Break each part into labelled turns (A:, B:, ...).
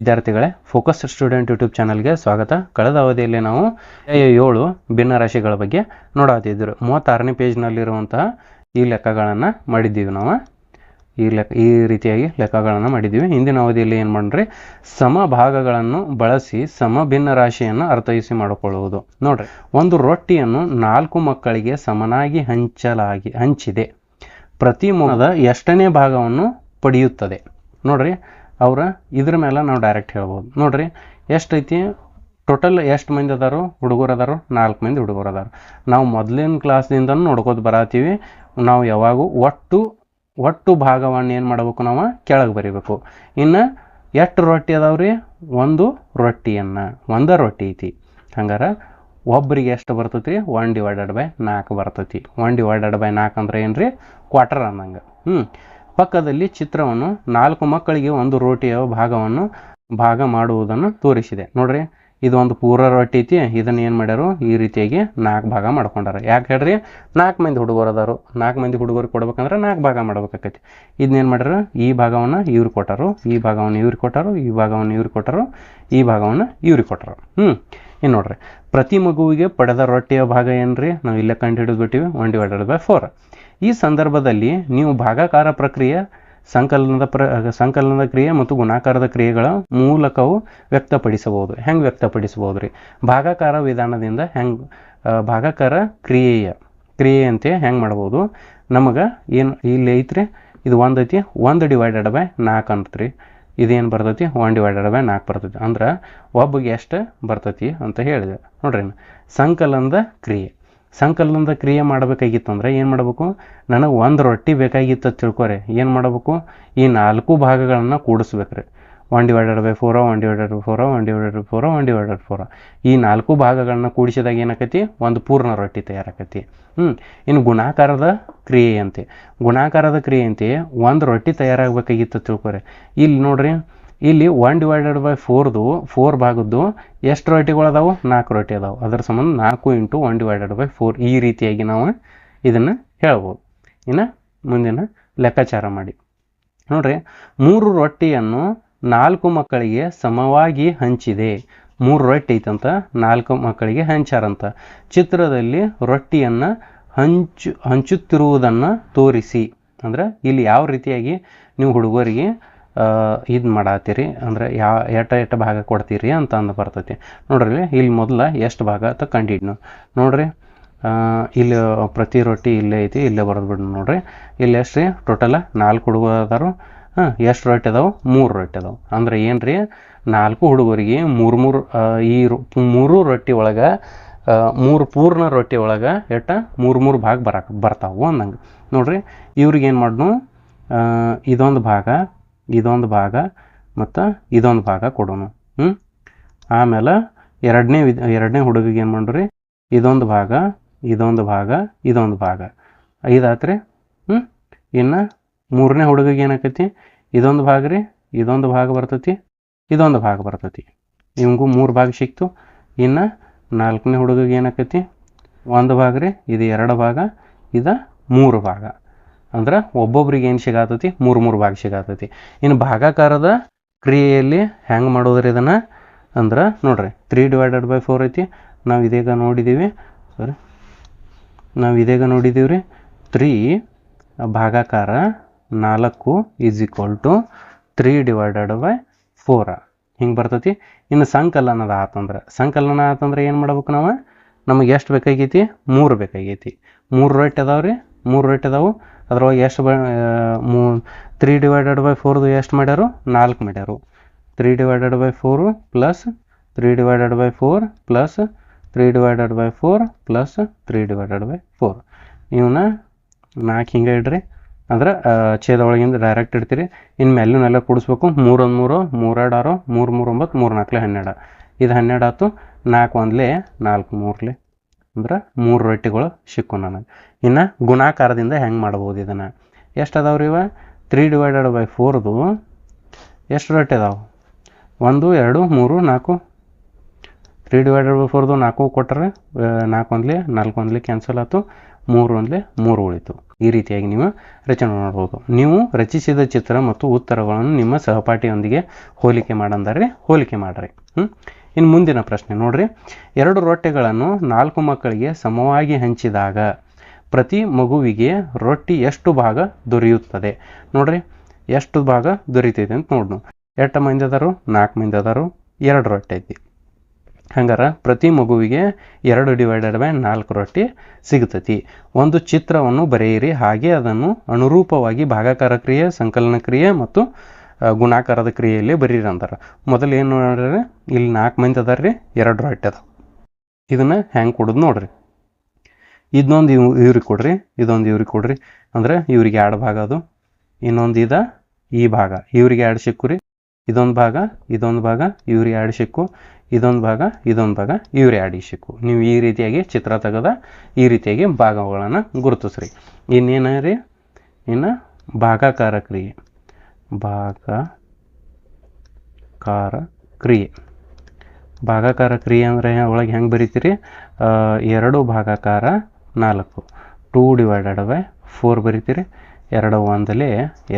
A: ವಿದ್ಯಾರ್ಥಿಗಳೇ focus student YouTube ಚಾನಲ್ಗೆ ಸ್ವಾಗತ. ಕಳೆದ ಅವಧಿಯಲ್ಲಿ ನಾವು ಏಳು ಭಿನ್ನ ರಾಶಿಗಳ ಬಗ್ಗೆ ನೋಡಾತಿದ್ರು ಮೂವತ್ತಾರನೇ ಪೇಜ್ನಲ್ಲಿರುವಂತಹ ಈ ಲೆಕ್ಕಗಳನ್ನು ಮಾಡಿದ್ದೀವಿ ನಾವು. ಈ ಲೆಕ್ಕ ಈ ರೀತಿಯಾಗಿ ಲೆಕ್ಕಗಳನ್ನು ಮಾಡಿದ್ದೀವಿ. ಹಿಂದಿನ ಅವಧಿಯಲ್ಲಿ ಏನು ಮಾಡ್ರಿ? ಸಮ ಭಾಗಗಳನ್ನು ಬಳಸಿ ಸಮ ಭಿನ್ನ ರಾಶಿಯನ್ನು ಅರ್ಥೈಸಿ ಮಾಡಿಕೊಳ್ಳುವುದು. ನೋಡ್ರಿ, ಒಂದು ರೊಟ್ಟಿಯನ್ನು ನಾಲ್ಕು ಮಕ್ಕಳಿಗೆ ಸಮನಾಗಿ ಹಂಚಲಾಗಿ, ಹಂಚಿದೆ. ಪ್ರತಿ ಮೊದ ಎಷ್ಟನೇ ಭಾಗವನ್ನು ಪಡೆಯುತ್ತದೆ? ನೋಡ್ರಿ ಅವರ ಇದ್ರ ಮೇಲೆ ನಾವು ಡೈರೆಕ್ಟ್ ಹೇಳ್ಬೋದು. ನೋಡ್ರಿ ಎಷ್ಟೈತಿ ಟೋಟಲ್ ಎಷ್ಟು ಮಂದಿ ಅದಾರು? ಹುಡುಗರು ಅದಾರು? ನಾಲ್ಕು ಮಂದಿ ಹುಡುಗರು ಅದಾರು. ನಾವು ಮೊದಲಿನ ಕ್ಲಾಸ್ದಿಂದ ನೋಡ್ಕೋತ ಬರತ್ತೀವಿ ನಾವು ಯಾವಾಗೂ ಒಟ್ಟು ಒಟ್ಟು ಭಾಗವನ್ನು ಏನು ಮಾಡಬೇಕು ನಾವು? ಕೆಳಗೆ ಬರಿಬೇಕು. ಇನ್ನು ಎಷ್ಟು ರೊಟ್ಟಿ ಅದಾವ್ರಿ? ಒಂದು ರೊಟ್ಟಿಯನ್ನು, ಒಂದ ರೊಟ್ಟಿ ಐತಿ. ಹಂಗಾರೆ ಒಬ್ಬರಿಗೆ ಎಷ್ಟು ಬರ್ತೈತಿ ರೀ ಒನ್ ಡಿವೈಡೆಡ್ ಬೈ ನಾಲ್ಕು ಬರ್ತೈತಿ. ಒನ್ ಡಿವೈಡೆಡ್ ಬೈ ನಾಲ್ಕು ಅಂದ್ರೆ ಏನು ರೀ ಕ್ವಾರ್ಟರ್ ಅನ್ನಂಗೆ. ಹ್ಞೂ ಪಕ್ಕದಲ್ಲಿ ಚಿತ್ರವನ್ನು ನಾಲ್ಕು ಮಕ್ಕಳಿಗೆ ಒಂದು ರೋಟಿಯ ಭಾಗವನ್ನು ಭಾಗ ಮಾಡುವುದನ್ನು ತೋರಿಸಿದೆ. ನೋಡ್ರಿ ಇದು ಒಂದು ಪೂರ ರೊಟ್ಟಿ ಐತಿ. ಇದನ್ನು ಏನು ಮಾಡ್ಯಾರು? ಈ ರೀತಿಯಾಗಿ ನಾಲ್ಕು ಭಾಗ ಮಾಡ್ಕೊಂಡಾರ. ಯಾಕೆ ಹೇಳ್ರಿ? ನಾಲ್ಕು ಮಂದಿ ಹುಡುಗರು ಅದಾರು. ನಾಲ್ಕು ಮಂದಿ ಹುಡುಗರು ಕೊಡ್ಬೇಕಂದ್ರೆ ನಾಲ್ಕು ಭಾಗ ಮಾಡ್ಬೇಕಾಕೈತಿ. ಇದನ್ನೇನು ಮಾಡ್ಯಾರ? ಈ ಭಾಗವನ್ನು ಇವ್ರು ಕೊಟ್ಟರು. ಈ ಭಾಗವನ್ನು ಇವ್ರಿಗೆ ಕೊಟ್ಟರು. ಈ ಭಾಗವನ್ನು ಇವ್ರು ಕೊಟ್ಟರು. ಈ ಭಾಗವನ್ನು ಇವ್ರಿಗೆ ಕೊಟ್ಟರು. ಹ್ಞೂ ಇನ್ನು ನೋಡ್ರಿ, ಪ್ರತಿ ಮಗುವಿಗೆ ಪಡೆದ ರೊಟ್ಟಿಯ ಭಾಗ ಏನ್ರಿ? ನಾವು ಇಲ್ಲೇ ಕಂಡು ಹಿಡಿದು ಬಿಟ್ಟಿವಿ ಒನ್ ಡಿವೈಡೆಡ್ ಬೈ ಫೋರ್ ಈ ಸಂದರ್ಭದಲ್ಲಿ ನೀವು ಭಾಗಾಕಾರ ಪ್ರಕ್ರಿಯೆ, ಸಂಕಲನದ ಪ್ರ ಸಂಕಲನದ ಕ್ರಿಯೆ ಮತ್ತು ಗುಣಾಕಾರದ ಕ್ರಿಯೆಗಳ ಮೂಲಕವು ವ್ಯಕ್ತಪಡಿಸಬಹುದು. ಹೆಂಗೆ ವ್ಯಕ್ತಪಡಿಸಬಹುದು ರೀ ಭಾಗಾಕಾರ ವಿಧಾನದಿಂದ ಹೆಂಗೆ ಭಾಗಾಕಾರ ಕ್ರಿಯೆಯ ಕ್ರಿಯೆಯಂತೆ ಹೆಂಗೆ ಮಾಡ್ಬೋದು ನಮಗೆ ಏನು ಇಲ್ಲಿ ಐತ್ರಿ? ಇದು ಒಂದು ಐತಿ, ಒಂದು ಡಿವೈಡೆಡ್ ಬೈ ನಾಲ್ಕು ಅಂತತ್ರಿ ಇದೇನು ಬರ್ತೈತಿ? ಒನ್ ಡಿವೈಡೆಡ್ ಬೈ ನಾಲ್ಕು ಬರ್ತೈತಿ. ಅಂದ್ರೆ ಒಬ್ಬಗೆ ಎಷ್ಟು ಬರ್ತೈತಿ ಅಂತ ಹೇಳಿದೆ. ನೋಡ್ರಿ ಸಂಕಲನದ ಕ್ರಿಯೆ. ಸಂಕಲನದ ಕ್ರಿಯೆ ಮಾಡಬೇಕಾಗಿತ್ತು ಅಂದರೆ ಏನು ಮಾಡಬೇಕು? ನನಗೆ ಒಂದು ರೊಟ್ಟಿ ಬೇಕಾಗಿತ್ತು ತಿಳ್ಕೊರಿ. ಏನು ಮಾಡಬೇಕು? ಈ ನಾಲ್ಕು ಭಾಗಗಳನ್ನು ಕೂಡಿಸ್ಬೇಕ್ರಿ. One divided by four one divided by four one divided by four one divided four ಈ ನಾಲ್ಕು ಭಾಗಗಳನ್ನ ಕೂಡಿಸಿದಾಗ ಏನಾಕತಿ? ಒಂದು ಪೂರ್ಣ ರೊಟ್ಟಿ ತಯಾರಾಕತಿ. ಹ್ಞೂ ಇನ್ನು ಗುಣಾಕಾರದ ಕ್ರಿಯೆಯಂತೆ ಗುಣಾಕಾರದ ಕ್ರಿಯೆಯಂತೆ ಒಂದು ರೊಟ್ಟಿ ತಯಾರಾಗಬೇಕಾಗಿತ್ತು ತಿಳ್ಕೊರಿ. ಇಲ್ಲಿ ನೋಡ್ರಿ, ಇಲ್ಲಿ ಒನ್ ಡಿವೈಡೆಡ್ ಬೈ ಫೋರ್ದು ಫೋರ್ ಭಾಗದ್ದು ಎಷ್ಟು ರೊಟ್ಟಿಗಳು ಅದಾವು? ನಾಲ್ಕು ರೊಟ್ಟಿ ಅದಾವು. ಅದರ ಸಂಬಂಧ ನಾಲ್ಕು into one divided by four ಈ ರೀತಿಯಾಗಿ ನಾವು ಇದನ್ನು ಹೇಳ್ಬೋದು. ಇನ್ನು ಮುಂದಿನ ಲೆಕ್ಕಾಚಾರ ಮಾಡಿ. ನೋಡ್ರಿ, ಮೂರು ರೊಟ್ಟಿಯನ್ನು ನಾಲ್ಕು ಮಕ್ಕಳಿಗೆ ಸಮವಾಗಿ ಹಂಚಿದೆ. ಮೂರು ರೊಟ್ಟಿ ಐತಂತ, ನಾಲ್ಕು ಮಕ್ಕಳಿಗೆ ಹಂಚಾರಂತ ಚಿತ್ರದಲ್ಲಿ ರೊಟ್ಟಿಯನ್ನು ಹಂಚು, ಹಂಚುತ್ತಿರುವುದನ್ನು ತೋರಿಸಿ. ಅಂದ್ರೆ ಇಲ್ಲಿ ಯಾವ ರೀತಿಯಾಗಿ ನೀವು ಹುಡುಗರಿಗೆ ಇದು ಮಾಡತ್ತೀರಿ ಅಂದ್ರೆ ಯಾವ ಎಟ ಎಟ ಭಾಗ ಕೊಡ್ತೀರಿ ಅಂತ ಅಂದು ಬರ್ತೈತಿ. ನೋಡ್ರಿ ಇಲ್ಲಿ ಮೊದಲ ಎಷ್ಟು ಭಾಗ ಅಂತ ಕಂಡಿಡ್ನು. ನೋಡ್ರಿ ಇಲ್ಲಿ ಪ್ರತಿ ರೊಟ್ಟಿ ಇಲ್ಲೇ ಐತಿ, ಇಲ್ಲೇ ಬರೋದು ನೋಡ್ರಿ. ಇಲ್ಲಿ ಎಷ್ಟು ರೀ ಟೋಟಲ ನಾಲ್ಕು ಹುಡುಗರು ಅದಾರು. ಹಾಂ, ಎಷ್ಟು ರೊಟ್ಟಿ ಅದಾವೆ? ಮೂರು ರೊಟ್ಟಿ ಅದಾವೆ. ಅಂದ್ರೆ ಏನು ರೀ ನಾಲ್ಕು ಹುಡುಗರಿಗೆ ಮೂರು ಮೂರು ಈ ಮೂರು ರೊಟ್ಟಿ ಒಳಗೆ ಮೂರು ಪೂರ್ಣ ರೊಟ್ಟಿ ಒಳಗೆ ಎಟ್ಟ ಮೂರು ಮೂರು ಭಾಗ ಬರಕ್ಕೆ ಬರ್ತಾವು ಅಂದಂಗೆ. ನೋಡ್ರಿ, ಇವ್ರಿಗೆ ಏನು ಮಾಡ್ನು? ಇದೊಂದು ಭಾಗ ಇದೊಂದು ಭಾಗ ಮತ್ತು ಇದೊಂದು ಭಾಗ ಕೊಡೋನು. ಹ್ಞೂ ಆಮೇಲೆ ಎರಡನೇ ವಿಧ, ಎರಡನೇ ಹುಡುಗಿಗೆ ಏನು ಮಾಡ್ರಿ? ಇದೊಂದು ಭಾಗ ಇದೊಂದು ಭಾಗ ಇದೊಂದು ಭಾಗ. ಐದಾತ್ರಿ ಹ್ಞೂ ಇನ್ನು ಮೂರನೇ ಹುಡುಗಿಗೆ ಏನಾಕೈತಿ? ಇದೊಂದು ಭಾಗ ರೀ, ಇದೊಂದು ಭಾಗ ಬರ್ತೈತಿ, ಇದೊಂದು ಭಾಗ ಬರ್ತೈತಿ. ನಿಮಗೂ ಮೂರು ಭಾಗ ಸಿಕ್ತು. ಇನ್ನು ನಾಲ್ಕನೇ ಹುಡುಗಿಗೆ ಏನಾಕೈತಿ? ಒಂದು ಭಾಗ ರೀ, ಇದು ಎರಡು ಭಾಗ, ಇದು ಮೂರು ಭಾಗ. ಅಂದ್ರೆ ಒಬ್ಬೊಬ್ರಿಗೆ ಏನು ಸಿಗಾತೈತಿ? ಮೂರು ಮೂರು ಭಾಗ ಸಿಗಾತೈತಿ. ಇನ್ನು ಭಾಗಾಕಾರದ ಕ್ರಿಯೆಯಲ್ಲಿ ಹೆಂಗೆ ಮಾಡೋದ್ರಿ ಇದನ್ನು? ಅಂದ್ರೆ ನೋಡ್ರಿ, ತ್ರೀ ಡಿವೈಡೆಡ್ ಬೈ ಫೋರ್ ಐತಿ. ನಾವು ಇದೀಗ ನೋಡಿದ್ದೀವಿ ಸಾರಿ. ನಾವು ಇದೀಗ ನೋಡಿದ್ದೀವಿ ರೀ ತ್ರೀ ಭಾಗಾಕಾರ ನಾಲ್ಕು is equal to three divided by four ಹಿಂಗೆ ಬರ್ತೈತಿ. ಇನ್ನು ಸಂಕಲನದ ಆತಂದ್ರೆ. ಸಂಕಲನ ಆತಂದ್ರೆ ಏನು ಮಾಡ್ಬೇಕು ನಾವು? ನಮಗೆ ಎಷ್ಟು ಬೇಕಾಗೈತಿ? ಮೂರು ಬೇಕಾಗೈತಿ. ಮೂರು ರೇಟ್ ಅದಾವೆ ರೀ? ಮೂರು ರೇಟ್ ಅದಾವು. ಅದ್ರೊಳಗೆ ಎಷ್ಟು ಬ ಮೂ ತ್ರೀ ಡಿವೈಡೆಡ್ ಬೈ ಫೋರ್ದು ಎಷ್ಟು ಮಾಡ್ಯಾರು? ನಾಲ್ಕು ಮಾಡ್ಯಾರು. Three divided by four plus three divided by four plus three divided by four plus three divided by four ಇವನ್ನ ನಾಲ್ಕು ಹಿಂಗೆ ಇಡ್ರಿ. ಅಂದ್ರೆ ಛೇದ ಒಳಗಿಂದ ಡೈರೆಕ್ಟ್ ಇಡ್ತೀರಿ. ಇನ್ನು ಮೇಲಿನೆಲ್ಲ ಕೂಡಿಸ್ಬೇಕು. ಮೂರೊಂದು ಮೂರು ಮೂರೆರಡು ಆರು ಮೂರು ಮೂರು ಒಂಬತ್ತು ಮೂರು ನಾಲ್ಕಲೆ ಹನ್ನೆರಡು. ಇದು ಹನ್ನೆರಡು ಆಯ್ತು. ನಾಲ್ಕು ಒಂದ್ಲೆ, ನಾಲ್ಕು ಮೂರ್ಲೆ. ಅಂದ್ರೆ ಮೂರು ರೊಟ್ಟಿಗಳು ಸಿಕ್ಕು ನನಗೆ. ಇನ್ನು ಗುಣಾಕಾರದಿಂದ ಹೆಂಗೆ ಮಾಡ್ಬೋದು ಇದನ್ನು? ಎಷ್ಟು ಅದಾವ್ರಿ ಇವ? ತ್ರೀ ಡಿವೈಡೆಡ್ ಬೈ ಫೋರ್ದು ಎಷ್ಟು ರೊಟ್ಟಿ ಅದಾವೆ? ಒಂದು, ಎರಡು, ಮೂರು, ನಾಲ್ಕು. ತ್ರೀ ಡಿವೈಡೆಡ್ ಬೈ ಫೋರ್ದು ನಾಲ್ಕು ಕೊಟ್ಟರೆ ನಾಲ್ಕು ಒಂದ್ಲಿ ನಾಲ್ಕು ಒಂದ್ಲಿ ಕ್ಯಾನ್ಸಲ್ ಆಯ್ತು. ಮೂರು ಅಂದರೆ ಮೂರು ಉಳಿತು. ಈ ರೀತಿಯಾಗಿ ನೀವು ರಚನೆ ಮಾಡ್ಬೋದು. ನೀವು ರಚಿಸಿದ ಚಿತ್ರ ಮತ್ತು ಉತ್ತರಗಳನ್ನು ನಿಮ್ಮ ಸಹಪಾಠಿಯೊಂದಿಗೆ ಹೋಲಿಕೆ ಮಾಡಂದರೆ ಹೋಲಿಕೆ ಮಾಡಿರಿ. ಇನ್ನು ಮುಂದಿನ ಪ್ರಶ್ನೆ ನೋಡ್ರಿ. ಎರಡು ರೊಟ್ಟೆಗಳನ್ನು ನಾಲ್ಕು ಮಕ್ಕಳಿಗೆ ಸಮವಾಗಿ ಹಂಚಿದಾಗ ಪ್ರತಿ ಮಗುವಿಗೆ ರೊಟ್ಟಿ ಎಷ್ಟು ಭಾಗ ದೊರೆಯುತ್ತದೆ? ನೋಡ್ರಿ, ಎಷ್ಟು ಭಾಗ ದೊರೀತೈತೆ ಅಂತ ನೋಡೋಣ ಎಷ್ಟು ಮಂದಿ ಅದಾರು? ನಾಲ್ಕು ಮಂದಿ ಅದಾರು. ಎರಡು ರೊಟ್ಟಿ ಐತಿ. ಹಂಗಾರ ಪ್ರತಿ ಮಗುವಿಗೆ ಎರಡು ಡಿವೈಡೆಡ್ ಬೈ ನಾಲ್ಕು ರೊಟ್ಟಿ ಸಿಗ್ತತಿ ಒಂದು ಚಿತ್ರವನ್ನು ಬರೆಯಿರಿ. ಹಾಗೆ ಅದನ್ನು ಅನುರೂಪವಾಗಿ ಭಾಗಾಕಾರ ಕ್ರಿಯೆ, ಸಂಕಲನ ಕ್ರಿಯೆ ಮತ್ತು ಗುಣಾಕಾರದ ಕ್ರಿಯೆಯಲ್ಲಿ ಬರೀರಿ ಅಂತಾರೆ. ಮೊದಲು ಏನು ನೋಡ್ರಿ? ಇಲ್ಲಿ ನಾಲ್ಕು ಮಂದಿ ಅದಾರ ರೀ ಎರಡು ರೊಟ್ಟಿ ಅದ ಇದನ್ನು ಹೆಂಗೆ ಕೊಡೋದು ನೋಡ್ರಿ. ಇದನ್ನೊಂದು ಇವ್, ಇವ್ರಿಗೆ ಕೊಡ್ರಿ, ಇದೊಂದು ಇವ್ರಿಗೆ ಕೊಡ್ರಿ. ಅಂದ್ರೆ ಇವ್ರಿಗೆ ಎರಡು ಭಾಗ ಅದು, ಇನ್ನೊಂದು ಇದ, ಈ ಭಾಗ. ಇವ್ರಿಗೆ ಎರಡು ಸಿಕ್ಕು ರೀ ಇದೊಂದು ಭಾಗ ಇದೊಂದು ಭಾಗ, ಇವ್ರಿ ಎರಡು ಸಿಕ್ಕು ಇದೊಂದು ಭಾಗ ಇದೊಂದು ಭಾಗ, ಇವ್ರಿ ಎರಡು ಸಿಕ್ಕು ನೀವು ಈ ರೀತಿಯಾಗಿ ಚಿತ್ರ ತೆಗೆದ ಈ ರೀತಿಯಾಗಿ ಭಾಗಗಳನ್ನು ಗುರುತಿಸ್ರಿ. ಇನ್ನೇನು ರೀ ಇನ್ನು ಭಾಗಾಕಾರ ಕ್ರಿಯೆ. ಭಾಗಾಕಾರ ಕ್ರಿಯೆ. ಭಾಗಾಕಾರ ಕ್ರಿಯೆ ಅಂದರೆ ಒಳಗೆ ಹೆಂಗೆ ಬರೀತೀರಿ? ಎರಡು ಭಾಗಾಕಾರ ನಾಲ್ಕು. ಟೂ ಡಿವೈಡೆಡ್ ಬೈ ಫೋರ್ ಬರಿತೀರಿ. ಎರಡು ಒಂದಲೇ,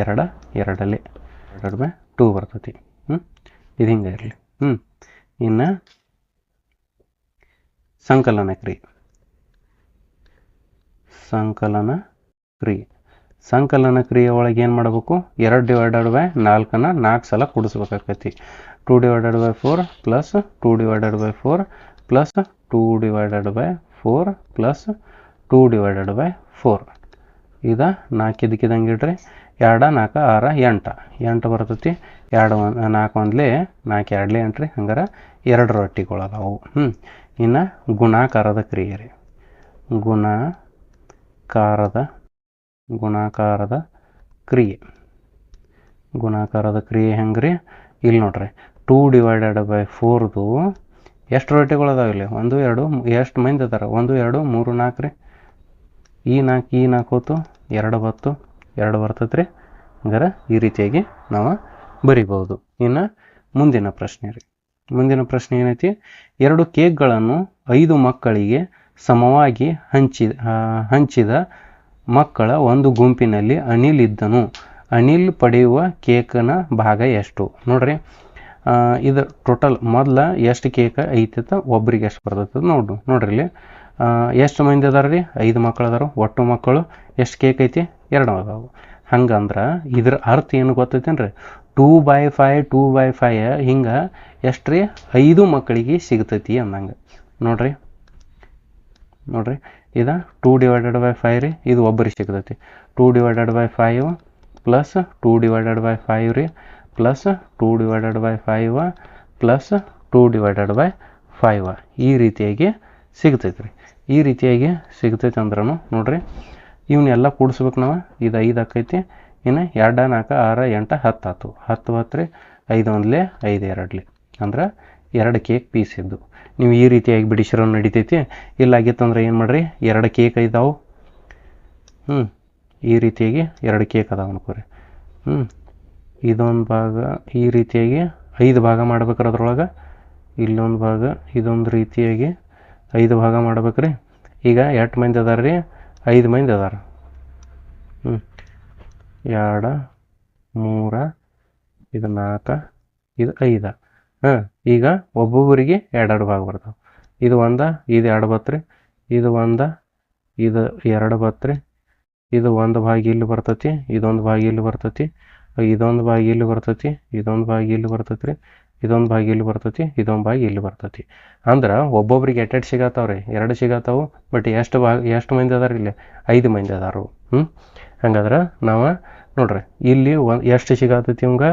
A: ಎರಡು ಎರಡಲ್ಲಿ ಎರಡು ಬೈ ಟೂ ಬರ್ತೈತಿ ಹ್ಞೂ ಇದು ಹಿಂಗೆ ಇರಲಿ. ಹ್ಞೂ ಇನ್ನು ಸಂಕಲನ ಕ್ರಿಯೆ. ಸಂಕಲನ ಕ್ರಿಯೆ. ಸಂಕಲನ ಕ್ರಿಯೆ ಒಳಗೆ ಏನು ಮಾಡಬೇಕು? ಎರಡು ಡಿವೈಡೆಡ್ ಬೈ ನಾಲ್ಕನ್ನು ನಾಲ್ಕು ಸಲ ಕೂಡಿಸ್ಬೇಕಾಕೈತಿ two divided by four plus two divided by four plus two divided by four plus two divided by four ಇದ ನಾಲ್ಕು ಇದಕ್ಕಿದಂಗೆ ಇಡ್ರಿ. ಎರಡು, ನಾಲ್ಕು, ಆರು, ಎಂಟು. ಎಂಟು ಬರ್ತೈತಿ. ಎರಡು ಒಂದು, ನಾಲ್ಕು ಒಂದ್ಲೆ, ನಾಲ್ಕು ಎರಡ್ಲೆ ಎಂಟ್ರಿ. ಹಂಗಾರೆ ಎರಡು ರೊಟ್ಟಿಗಳದಾವು. ಹ್ಞೂ ಇನ್ನು ಗುಣಾಕಾರದ ಕ್ರಿಯೆ ರೀ. ಗುಣಾಕಾರದ ಗುಣಾಕಾರದ ಕ್ರಿಯೆ. ಗುಣಾಕಾರದ ಕ್ರಿಯೆ ಹೆಂಗೆ ರೀ? ಇಲ್ಲಿ ನೋಡ್ರಿ. ಟೂ ಡಿವೈಡೆಡ್ ಬೈ ಫೋರ್ದು ಎಷ್ಟು ರೊಟ್ಟಿಗಳು ಅದಾವ ಇಲ್ಲಿ? ಒಂದು, ಎರಡು, ಎಷ್ಟು ಮಂದಿ ಅದಾರ? ಒಂದು, ಎರಡು, ಮೂರು, ನಾಲ್ಕು ರೀ. ಈ ನಾಲ್ಕು ಈ ನಾಲ್ಕು ಹೊತ್ತು ಎರಡು ಬತ್ತು, ಎರಡು ಬರ್ತೈತೆ ರೀ ಹಂಗಾರೆ ಈ ರೀತಿಯಾಗಿ ನಾವು ಬರಿಬೋದು ಇನ್ನು ಮುಂದಿನ ಪ್ರಶ್ನೆ ರೀ. ಮುಂದಿನ ಪ್ರಶ್ನೆ ಏನೈತಿ? ಎರಡು ಕೇಕ್ಗಳನ್ನು ಐದು ಮಕ್ಕಳಿಗೆ ಸಮವಾಗಿ ಹಂಚಿ ಹಂಚಿದ ಮಕ್ಕಳ ಒಂದು ಗುಂಪಿನಲ್ಲಿ ಅನಿಲ್ ಇದ್ದನು. ಅನಿಲ್ ಪಡೆಯುವ ಕೇಕನ ಭಾಗ ಎಷ್ಟು? ನೋಡ್ರಿ. ಇದು ಟೋಟಲ್ ಮೊದಲ ಎಷ್ಟು ಕೇಕ್ ಐತೈತ, ಒಬ್ರಿಗೆ ಎಷ್ಟು ಬರ್ತೈತೆ ನೋಡು, ನೋಡ್ರಿ ಇಲ್ಲಿ. ಎಷ್ಟು ಮಂದಿ ಅದಾರ ರೀ ಐದು ಮಕ್ಕಳು ಅದಾರ, ಒಟ್ಟು ಮಕ್ಕಳು, ಎಷ್ಟು ಕೇಕ್ ಐತಿ? ಎರಡು ಅದಾವು. ಹಂಗಂದ್ರೆ ಇದ್ರ ಅರ್ಥ ಏನು ಗೊತ್ತೈತೇನ್ರಿ? Two by five two by five ಹಿಂಗೆ ಎಷ್ಟು ರೀ ಐದು ಮಕ್ಕಳಿಗೆ ಸಿಗ್ತೈತಿ ಅಂದಂಗೆ. ನೋಡ್ರಿ. ನೋಡ್ರಿ. ಇದು ಟೂ ಡಿವೈಡೆಡ್ ಬೈ ಫೈ ರೀ, ಇದು ಒಬ್ಬರಿಗೆ ಸಿಗ್ತೈತಿ. Two divided by five plus two divided by five ರೀ plus two divided by five plus two divided by five ಈ ರೀತಿಯಾಗಿ ಸಿಗ್ತೈತೆ ರೀ ಈ ರೀತಿಯಾಗಿ ಸಿಗ್ತೈತೆ ಅಂದ್ರೂ ನೋಡಿರಿ. ಇವನ್ನೆಲ್ಲ ಕೂಡಿಸ್ಬೇಕು ನಾವು. ಇದು ಐದು ಆಕೈತಿ. ಇನ್ನು ಎರಡು ನಾಲ್ಕು ಆರು ಎಂಟು ಹತ್ತು ಆತು. ಹತ್ತು ಹತ್ತು ರೀ. ಐದು ಒಂದ್ಲೆ ಐದು ಎರಡ್ಲಿ. ಅಂದ್ರೆ ಎರಡು ಕೇಕ್ ಪೀಸ್ ಇದ್ದು. ನೀವು ಈ ರೀತಿಯಾಗಿ ಬಿಡಿಸಿರೋ ನಡಿತೈತಿ. ಇಲ್ಲಾಗಿತ್ತಂದ್ರೆ ಏನು ಮಾಡಿರಿ? ಎರಡು ಕೇಕ್ ಇದ್ದಾವೆ ಹ್ಞೂ ಈ ರೀತಿಯಾಗಿ ಎರಡು ಕೇಕ್ ಅದಾವೆ ಅನ್ಕೋರಿ. ಹ್ಞೂ ಇದೊಂದು ಭಾಗ ಈ ರೀತಿಯಾಗಿ ಐದು ಭಾಗ ಮಾಡ್ಬೇಕಾರೆ ಅದ್ರೊಳಗೆ. ಇಲ್ಲೊಂದು ಭಾಗ ಇದೊಂದು ರೀತಿಯಾಗಿ ಐದು ಭಾಗ ಮಾಡ್ಬೇಕ್ರಿ. ಈಗ ಎಷ್ಟು ಮಂದಿ ಅದಾರ ರೀ, ಐದು ಮಂದಿ ಅದಾರ. ಹ್ಞೂ ಎರಡು, ಮೂರ, ಇದು ನಾಲ್ಕು, ಇದು ಐದು. ಹಾಂ ಈಗ ಒಬ್ಬೊಬ್ಬರಿಗೆ ಎರಡೆರಡು ಭಾಗ ಬರ್ತಾವೆ. ಇದು ಒಂದ, ಇದು ಎರಡು ಬತ್ರಿ ಇದು ಒಂದ, ಇದು ಎರಡು ಬತ್ರಿ ಇದು ಒಂದು ಭಾಗ ಇಲ್ಲಿ ಬರ್ತೈತಿ, ಇದೊಂದು ಭಾಗ ಇಲ್ಲಿ ಬರ್ತೈತಿ, ಇದೊಂದು ಭಾಗ ಇಲ್ಲಿ ಬರ್ತೈತಿ, ಇದೊಂದು ಭಾಗ ಇಲ್ಲಿ ಬರ್ತೈತಿ ರೀ. ಇದೊಂದು ಭಾಗ ಇಲ್ಲಿ ಬರ್ತೈತಿ? ಇದೊಂದು ಭಾಗ ಇಲ್ಲಿ ಬರ್ತೈತಿ? ಅಂದ್ರೆ ಒಬ್ಬೊಬ್ರಿಗೆ ಎಟ್ ರೀ ಎರಡು ಸಿಗತ್ತಾವು ಬಟ್ ಎಷ್ಟು ಭಾಗ ಎಷ್ಟು ಮಂದಿ ಅದಾರ ಇಲ್ಲಿ? ಐದು ಮಂದಿ ಅದಾರು. ಹ್ಞೂ ಹಂಗಾದ್ರೆ ನಾವು ನೋಡ್ರಿ, ಇಲ್ಲಿ ಒಂದು, ಎಷ್ಟು ಸಿಗತ್ತೈತಿ ಇವಂಗ?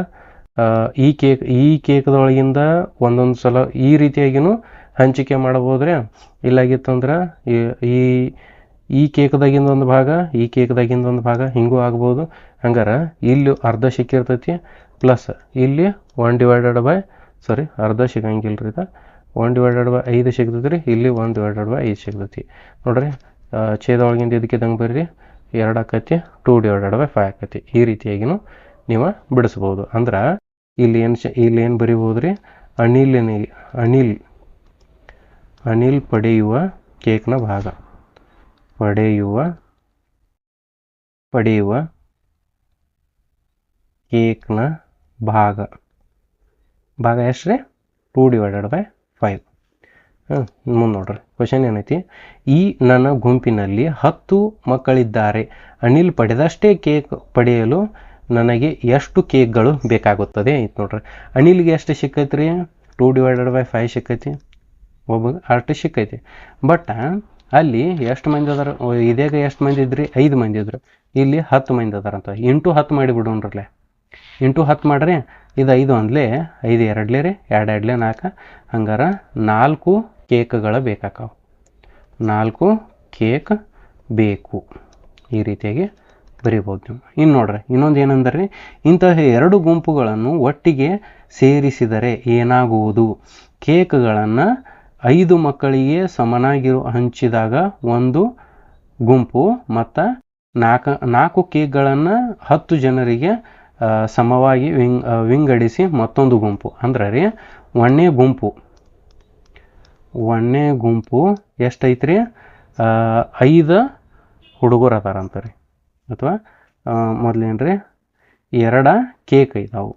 A: ಈ ಕೇಕ್, ಈ ಕೇಕ್ದೊಳಗಿಂದ ಒಂದೊಂದು ಸಲ ಈ ರೀತಿಯಾಗಿನೂ ಹಂಚಿಕೆ ಮಾಡ್ಬೋದ್ರಿ? ಇಲ್ಲಾಗಿತ್ತಂದ್ರೆ ಈ ಈ ಕೇಕ್ದಾಗಿಂದ ಒಂದು ಭಾಗ, ಈ ಕೇಕ್ದಾಗಿಂದ ಒಂದು ಭಾಗ ಹಿಂಗೂ ಆಗ್ಬೋದು. ಹಂಗಾರೆ ಇಲ್ಲಿ ಅರ್ಧ ಸಿಕ್ಕಿರ್ತೈತಿ ಪ್ಲಸ್ ಇಲ್ಲಿ ಒನ್ ಡಿವೈಡೆಡ್ ಬೈ ಸಾರಿ ಅರ್ಧ ಸಿಗಂಗಿಲ್ಲ ರೀ ಇದು. ಒನ್ ಡಿವೈಡೆಡ್ ಬೈ ಐದು ಸಿಗ್ತೈತಿ ರೀ, ಇಲ್ಲಿ ಒನ್ ಡಿವೈಡೆಡ್ ಬೈ ಐದು ಸಿಗ್ತೈತಿ. ನೋಡ್ರಿ ಛೇದೊಳಗಿಂದ ಇದಕ್ಕಿದಂಗೆ ಬರ್ರಿ. ಎರಡು ಆಕತಿ ಟೂ ಡಿವೈಡೆಡ್ ಬೈ ಫೈವ್ ಆಕೈತಿ. ಈ ರೀತಿಯಾಗಿನೂ ನೀವು ಬಿಡಿಸ್ಬೋದು ಅಂದ್ರೆ, ಇಲ್ಲಿ ಏನು ಇಲ್ಲಿ ಏನು ಬರಿಬೋದು ರೀ? ಅನಿಲ್ ಅನಿಲ್ ಅನಿಲ್ ಪಡೆಯುವ ಕೇಕ್ನ ಭಾಗ. ಪಡೆಯುವ ಪಡೆಯುವ ಕೇಕ್ನ ಭಾಗ. ಭಾಗ ಎಷ್ಟು ರೀ ಟೂ ಡಿವೈಡೆಡ್ ಬೈ ಫೈವ್ ಹಾಂ ಮುಂದೆ ನೋಡ್ರಿ. ಕ್ವಶನ್ ಏನೈತಿ? ಈ ನನ್ನ ಗುಂಪಿನಲ್ಲಿ ಹತ್ತು ಮಕ್ಕಳಿದ್ದಾರೆ. ಅನಿಲ್ ಪಡೆದಷ್ಟೇ ಕೇಕ್ ಪಡೆಯಲು ನನಗೆ ಎಷ್ಟು ಕೇಕ್ಗಳು ಬೇಕಾಗುತ್ತದೆ? ಐತೆ ನೋಡ್ರಿ. ಅನಿಲ್ಗೆ ಎಷ್ಟು ಸಿಕ್ಕೈತಿ ರೀ ಟೂ ಡಿವೈಡೆಡ್ ಬೈ ಫೈವ್ ಸಿಕ್ಕೈತಿ. ಒಬ್ಬ ಅಷ್ಟು ಸಿಕ್ಕೈತಿ. ಬಟ್ ಅಲ್ಲಿ ಎಷ್ಟು ಮಂದಿ ಅದಾರ? ಇದೇಗ ಎಷ್ಟು ಮಂದಿ ಇದ್ರಿ? ಐದು ಮಂದಿ ಇದ್ರು. ಇಲ್ಲಿ ಹತ್ತು ಮಂದಿ ಅದಾರಂತ. ಇಂಟು ಹತ್ತು ಮಾಡಿ ಮಾಡಿಬಿಡೋಣ್ರಲ್ಲೇ. ಇಂಟು ಹತ್ತು ಮಾಡ್ರಿ. ಇದು ಐದು ಅಂದ್ಲೇ, ಐದು ಎರಡ್ಲೆ ರೀ, ಎರಡು ಎರಡ್ಲೆ ನಾಲ್ಕು. ಹಂಗಾರ ನಾಲ್ಕು ಕೇಕ್ಗಳು ಬೇಕಾಕವು. ನಾಲ್ಕು ಕೇಕ್ ಬೇಕು. ಈ ರೀತಿಯಾಗಿ ಬರಿಬೋದು ನೀವು. ಇನ್ನು ನೋಡ್ರಿ, ಇನ್ನೊಂದು ಏನಂದ್ರೆ ಇಂತಹ ಎರಡು ಗುಂಪುಗಳನ್ನು ಒಟ್ಟಿಗೆ ಸೇರಿಸಿದರೆ ಏನಾಗುವುದು? ಕೇಕ್ಗಳನ್ನು ಐದು ಮಕ್ಕಳಿಗೆ ಸಮನಾಗಿರೋ ಹಂಚಿದಾಗ ಒಂದು ಗುಂಪು ಮತ್ತು ನಾಲ್ಕು ನಾಲ್ಕು ಕೇಕ್ಗಳನ್ನು ಹತ್ತು ಜನರಿಗೆ ಸಮವಾಗಿ ವಿಂಗ್ ವಿಂಗಡಿಸಿ ಮತ್ತೊಂದು ಗುಂಪು. ಅಂದ್ರೆ ರೀ ಒಣ್ಣೆ ಗುಂಪು. ಒಣ್ಣೆ ಗುಂಪು ಎಷ್ಟೈತ್ರಿ? ಐದು ಹುಡುಗರು ಅದಾರಂತ ರೀ. ಅಥವಾ ಮೊದಲೇನ್ರಿ ಎರಡ ಕೇಕ್ ಇದಾವು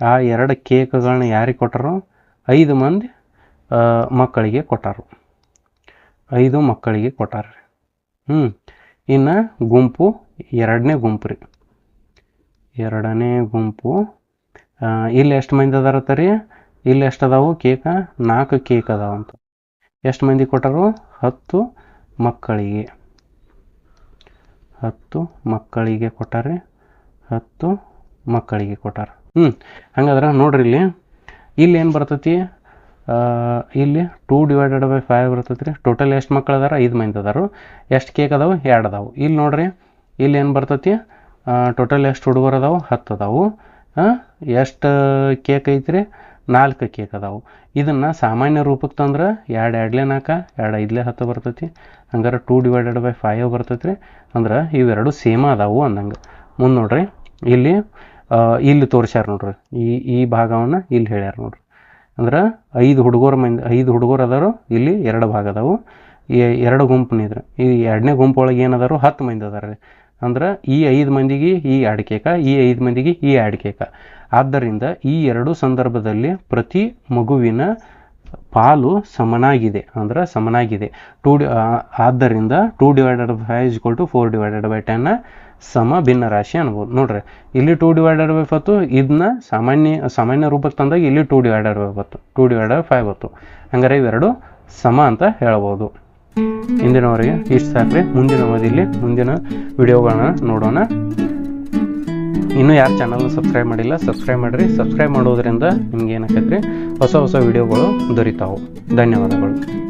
A: ಆ ಎರಡು ಕೇಕ್ಗಳನ್ನ ಯಾರಿಗೆ ಕೊಟ್ಟರು ಐದು ಮಂದಿ ಮಕ್ಕಳಿಗೆ ಕೊಟ್ಟರು. ಐದು ಮಕ್ಕಳಿಗೆ ಕೊಟ್ಟಾರ ಹ್ಞೂ ಇನ್ನು ಗುಂಪು ಎರಡನೇ ಗುಂಪು ರೀ. ಎರಡನೇ ಗುಂಪು. ಇಲ್ಲಿ ಎಷ್ಟು ಮಂದಿ ಅದಾರತ್ತ ರೀ ಇಲ್ಲಿ ಎಷ್ಟು ಅದಾವು? ಕೇಕ. ನಾಲ್ಕು ಕೇಕ್ ಅದಾವಂತ ಎಷ್ಟು ಮಂದಿ ಕೊಟ್ಟರು? ಹತ್ತು ಮಕ್ಕಳಿಗೆ. ಹತ್ತು ಮಕ್ಕಳಿಗೆ ಕೊಟ್ಟಾರೆ. ಹತ್ತು ಮಕ್ಕಳಿಗೆ ಕೊಟ್ಟಾರ. ಹ್ಞೂ ಹಂಗಾದ್ರೆ ನೋಡ್ರಿ ಇಲ್ಲಿ. ಇಲ್ಲಿ ಏನು ಬರ್ತೈತಿ? ಇಲ್ಲಿ ಟೂ ಡಿವೈಡೆಡ್ ಬೈ ಫೈವ್ ಬರ್ತೈತಿ ರೀ ಟೋಟಲ್ ಎಷ್ಟು ಮಕ್ಕಳು ಅದಾರ ಐದು ಮಂದಿ ಅದಾರು. ಎಷ್ಟು ಕೇಕ್ ಅದಾವು? ಎರಡು ಅದಾವು. ಇಲ್ಲಿ ನೋಡ್ರಿ. ಇಲ್ಲಿ ಏನು ಬರ್ತೈತಿ? ಟೋಟಲ್ ಎಷ್ಟು ಹುಡುಗರು ಅದಾವು? ಹತ್ತು ಅದಾವು. ಎಷ್ಟು ಕೇಕ್ ಐತ್ರಿ? ನಾಲ್ಕು ಕೇಕ್ ಅದಾವು. ಇದನ್ನು ಸಾಮಾನ್ಯ ರೂಪಕ್ಕೆ ತಂದ್ರೆ ಎರಡು ಎರಡಲೇ ನಾಲ್ಕು, ಎರಡು ಐದಲೇ ಹತ್ತು ಬರ್ತೈತಿ. ಹಂಗಾರೆ ಟೂ ಡಿವೈಡೆಡ್ ಬೈ ಫೈವ್ ಬರ್ತೈತಿ ರೀ ಅಂದ್ರೆ ಇವೆರಡು ಸೇಮ್ ಅದಾವು ಅಂದಂಗೆ. ಮುಂದೆ ನೋಡ್ರಿ. ಇಲ್ಲಿ ಇಲ್ಲಿ ತೋರಿಸ್ಯಾರ ನೋಡ್ರಿ. ಈ ಈ ಭಾಗವನ್ನು ಇಲ್ಲಿ ಹೇಳ್ಯಾರ ನೋಡ್ರಿ. ಅಂದ್ರೆ ಐದು ಹುಡುಗರು ಮಂದಿ, ಐದು ಹುಡುಗರು ಅದಾರು. ಇಲ್ಲಿ ಎರಡು ಭಾಗ ಅದಾವು. ಎರಡು ಎರಡು ಗುಂಪುನಿದ್ರೆ ಈ ಎರಡನೇ ಗುಂಪು ಒಳಗೆ ಏನು ಅದಾರು? ಹತ್ತು ಮಂದಿ ಅದಾರ ರೀ ಅಂದ್ರೆ ಈ ಐದು ಮಂದಿಗೆ ಈ ಎರಡು ಕೇಕ, ಈ ಐದು ಮಂದಿಗೆ ಈ ಎರಡು ಕೇಕ. ಆದ್ದರಿಂದ ಈ ಎರಡು ಸಂದರ್ಭದಲ್ಲಿ ಪ್ರತಿ ಮಗುವಿನ ಪಾಲು ಸಮನಾಗಿದೆ, ಅಂದ್ರೆ ಸಮನಾಗಿದೆ. ಟೂ ಡಿ ಆದ್ದರಿಂದ two divided by is to four divided by ಟೆನ್ನ ಸಮ ಭಿನ್ನ ರಾಶಿ ಅನ್ಬೋದು. ನೋಡ್ರಿ, ಇಲ್ಲಿ ಟೂ ಡಿವೈಡೆಡ್ ಬೈ ಫತ್ತು ಇದನ್ನ ಸಾಮಾನ್ಯ ಸಾಮಾನ್ಯ ರೂಪಕ್ಕೆ ತಂದಾಗ ಇಲ್ಲಿ ಟೂ ಡಿವೈಡೆಡ್ ಬೈ ಬತ್ತು ಟೂ ಡಿವೈಡೆಡ್ ಬೈ ಫೈವ್ ಬತ್ತು ಹಂಗಾರೆ ಇವೆರಡು ಸಮ ಅಂತ ಹೇಳ್ಬೋದು. ಇಂದಿನವರೆಗೆ ಇಷ್ಟು ಸಾಕ್ರಿ ಮುಂದಿನ ಅವಧಿಯಲ್ಲಿ ಮುಂದಿನ ವಿಡಿಯೋಗಳನ್ನ ನೋಡೋಣ. ಇನ್ನೂ ಯಾರು ಚಾನಲ್ನ ಸಬ್ಸ್ಕ್ರೈಬ್ ಮಾಡಿಲ್ಲ ಸಬ್ಸ್ಕ್ರೈಬ್ ಮಾಡಿರಿ. ಸಬ್ಸ್ಕ್ರೈಬ್ ಮಾಡೋದ್ರಿಂದ ನಿಮ್ಗೆ ಏನಾಕೈತ್ರಿ ಹೊಸ ಹೊಸ ವಿಡಿಯೋಗಳು ದೊರೀತಾವೆ. ಧನ್ಯವಾದಗಳು.